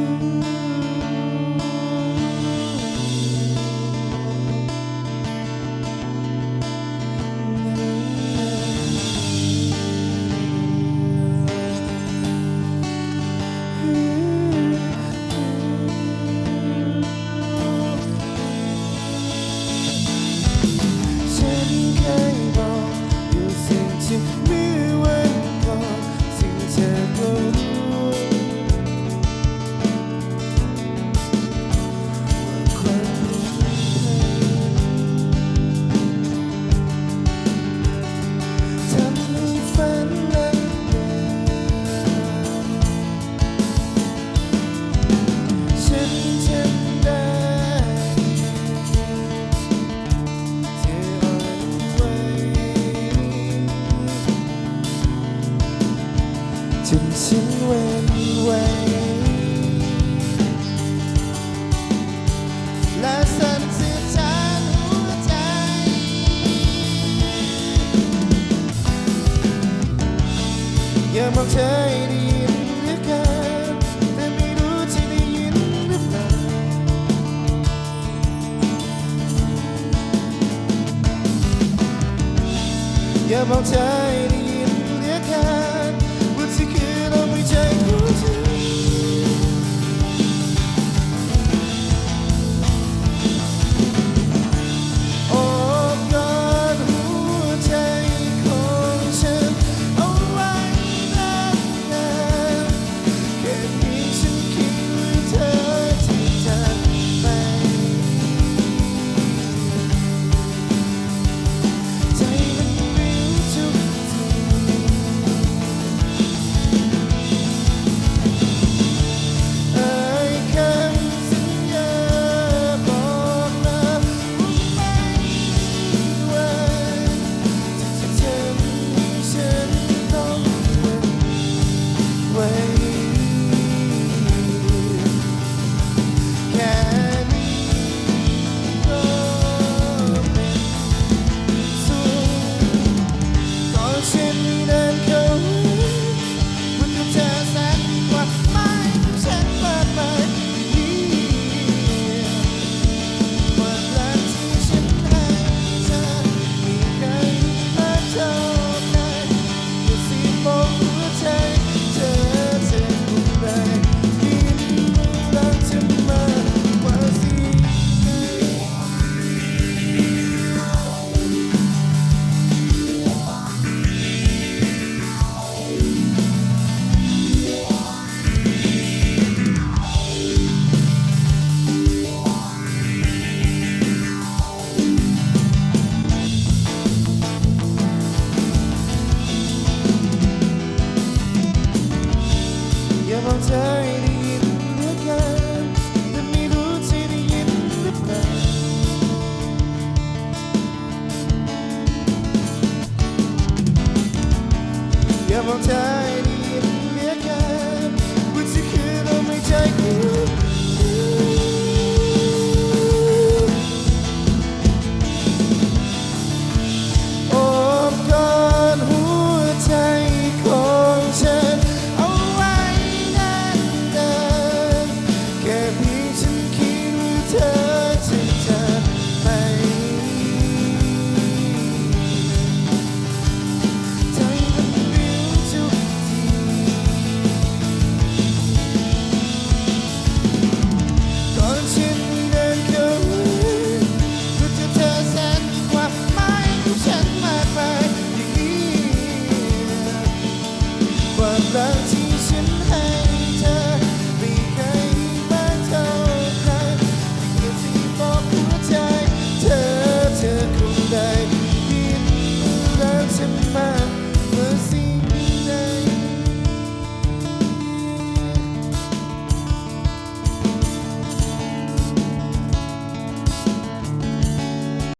Música จนฉันเว้นไว้และสั่นสะท้นหัวใจ อย่ามองเธอให้ได้ยินหรือกันแต่ไม่รู้จะได้ยินหรือเปล่าอย่ามองเธอให้ได้ยินหรือกัน ของเธอ